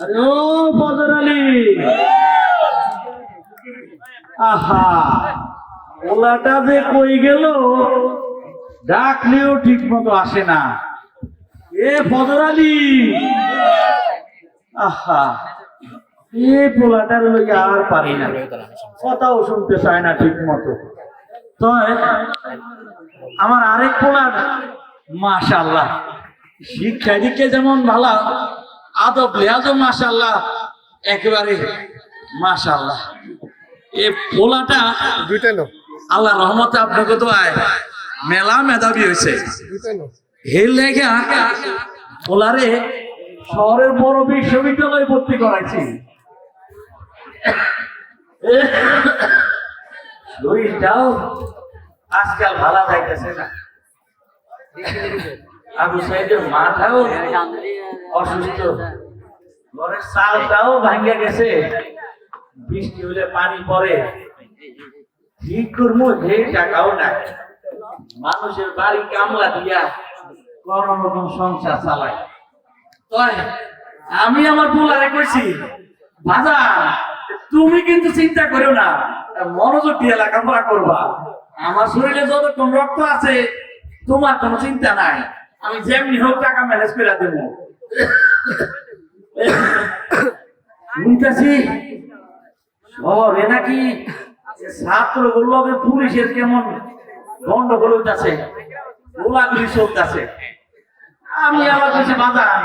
ও আহা, ওলাটা যে কই গেল? ডাকলেও ঠিক মতো আসে না। এ বদর আলী। আহা, এ পোলাটার আর পারি না। কথাও শুনতে চায় না ঠিক মতো আমার আরেক পোলার মাশাল্লাহ শিক্ষা দিকে যেমন ভালো আদব লেহাজও মাশাল্লাহ একেবারে মাশাল্লাহ এ পোলাটা দুইটাই নো আল্লাহ রহমতে আপনাকে তো আয়। মেলা মেধাবী হয়েছে। হেল লেগা পোলারে শহরের বড় বিশ্ববিদ্যালয়ে ভর্তি করাইছি। শরীরটাও আজকাল ভালো যাইতেছে না। আবু সাইদের মাথাও অসুস্থ। ঘরের চালটাও ভাঙ্গে গেছে। বৃষ্টি হলে পানি পড়ে। ঠিক করব? যে টাকাও নাই। মানুষের বাড়ি কামলা দিয়া কোন রকম সংসার চালায়। আমি আমার পোলারে কইছি। ভাজা, তুমি কিন্তু চিন্তা করো না। মনোযোগ দিয়ে লেখাপড়া করবা। আমার শরীরে যতক্ষণ রক্ত আছে, তোমার কোনো চিন্তা নাই। আমি যেমনি হোক টাকা ম্যানেজ করে দেবো। শুনতেছি? শহরে নাকি ছাত্র গুলোকে পুলিশের কেমন গন্ডগোল হইতাছে গোলাগুলি চলতেছে। আমি আবার কাছে বাজান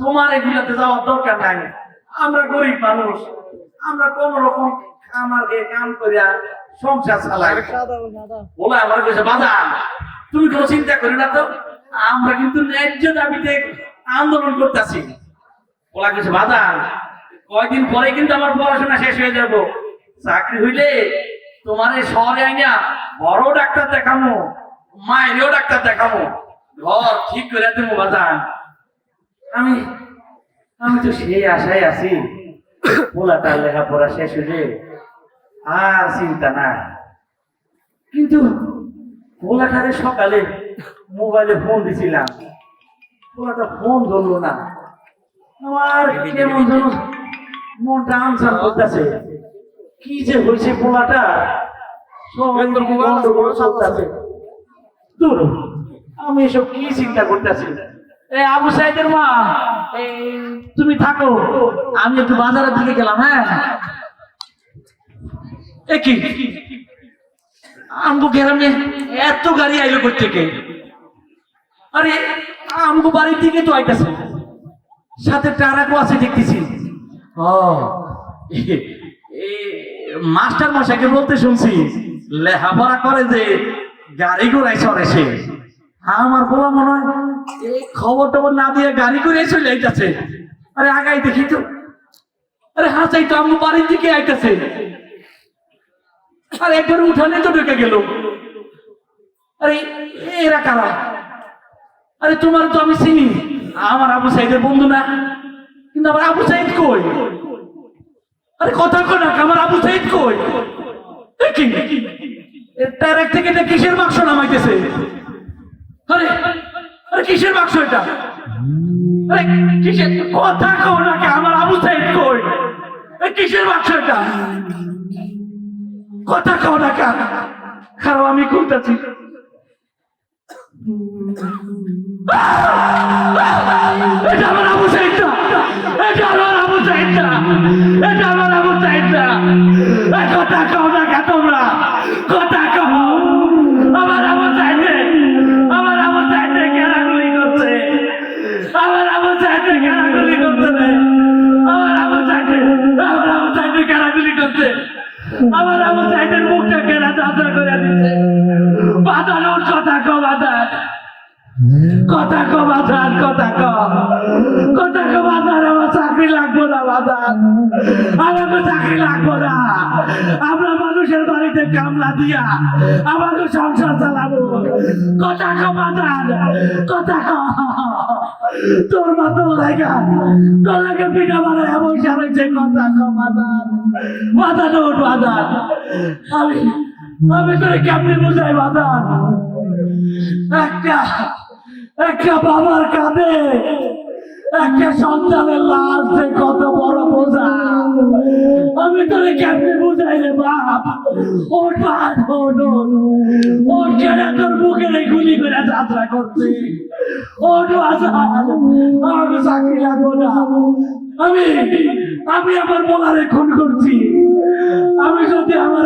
তোমার এগুলাতে যাওয়ার দরকার নাই। আমরা গরিব মানুষ। আমরা কোন রকম আমাকে কাম করিয়া সংসার চালাই। বলে আমার কাছে বাজান তুমি কোনো চিন্তা করি না তো। আমরা কিন্তু ন্যায্য দাবিতে আন্দোলন করতেছি। বলা কিছু বাজান কয়দিন পরে কিন্তু আমার পড়াশোনা শেষ হয়ে যাব। চাকরি হইলে তোমার এই শহরে আইনা বড় ডাক্তার দেখামো, মায়েরও ডাক্তার দেখামো। ঘর ঠিক করে দেবো বাজান আমি আমি তো সেই আশায় আছি, পোলাটার লেখাপড়া শেষ হইলে আর চিন্তা না কিন্তু পোলাটারে সকালে মোবাইলে ফোন দিছিলাম। পোলাটা ফোন ধরলো না। আমার কেমন যেন মনটা আনসার করতেছে। কি যে হয়েছে পোলাটা? দূর আমি এসব কি চিন্তা করতেছি? এ আবু সাইদের মা এই, তুমি থাকো। আমি একটু বাজারের দিকে গেলাম হ্যাঁ। কি? আমগো গ্রামে এত গাড়ি আইলো থেকে? আরে, আমগো বাড়ির দিকে তো আইতাছে। সাথে টারাকও আছে দেখতেছি। ও মাস্টার মশাইকে বলতে শুনছি, লেখাপড়া করে যে গাড়ি ঘোড়ায় চড়ে সে। আমার বলা মনে হয় এই খবর টবর না দিয়ে গাড়ি করে চলে আইতাছে। আরে, আগাই দেখি তো। আরে হাসাই তো আমার বাড়ির দিকে আইতাছে। আর একবার উঠানে তো ঢুকে গেল। আরে, এরা কারা? আরে, তোমার তো আমি চিনি। আমার আবু সাইদের বন্ধু না। কিন্তু আমার আবু সাইদ কই? আরে, কথা কো না, আমার আবু সাইদ কই? কি? তার এক থেকে এটা কিসের বাক্স নামাইতেছে? আরে আরে, কিসের বাক্স এটা? আরে, কিসের কথা কো না আমার আবু সাইদ কই? কিসের বাক্স এটা? কথা কও না কে খারাপ, আমি কোনটাছি আমার আবু সাইদ এটা আমার আমার আবু সাইদ কথা কও না কা তোমরা? কথা আমার আবু সাইদের মুখটা কেনা চাচা করে দিচ্ছে বাজানোর কথা কো বাজার কথা কো বাজার কথা কো কথা কো বাজার আমার চাকরি লাগবো না বাজার আমাকে চাকরি লাগবো না। আমরা মানুষের বাড়িতে কামলা দিয়া আমাকে সংসার চালাবো। কথা কো বাজার কথা কো তোর লাগা তোর লাগে পিঠা বানায় বসে রয়েছে কথা কো বাজার বাজার ওঠ বাজার আমি আমি তোরে কেমনি বুঝাই বাজার একটা একটা বাবার কাঁধে একটা সন্তানের লাশ যে কত বড় বোঝা। আমি তোরে কেমনে বুঝাই রে বাপ? ওর বাপ ওর ওর কেনা তোর গুলি করে যাত্রা করছে? ওর আমি চাকরি লাগবো না। আমি আমি আমার বলারে খুন করছি। আমি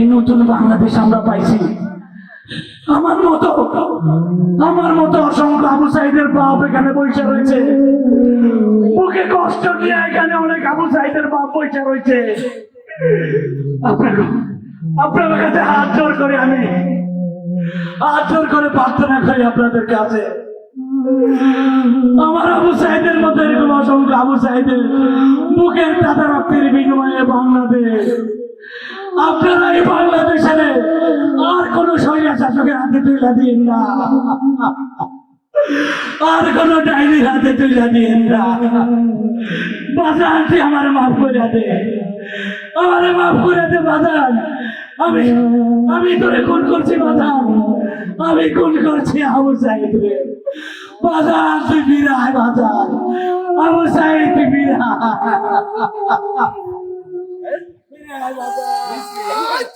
এই নতুন বাংলাদেশ আমরা পাইছি। আমার মতো আমার মতো অসংখ্য আবু সাইদের বাপ এখানে বসে রয়েছে। বুকে কষ্ট নিয়ে এখানে অনেক আবু সাইদের বাপ বসে রয়েছে। আপনার কাছে হাত জোর করে আমি হাত জোর করে প্রার্থনা করি আপনাদের কাছে। আমার আবু সাইদের মতো এরকম অসংখ্য আবু সাইদের বুকের দাদা রক্তের বিনিময়ে বাংলাদেশ আপনারা এই বাংলাদেশের আর কোন শৈলা শাসকের হাতে তুলে দিন না। আর কোন ডাইনির হাতে তুলে দিন না। বাজান তুই আমার মাফ করে দে। আমারে মাফ করে দে, বাজান। আমি আমি তোরে খুন করছি, বাজান। আমি খুন করছি আবু সাইদ রে বাজান, তুই বিরায় বাজান। আবু সাইদ, তুই বিরায় বাজান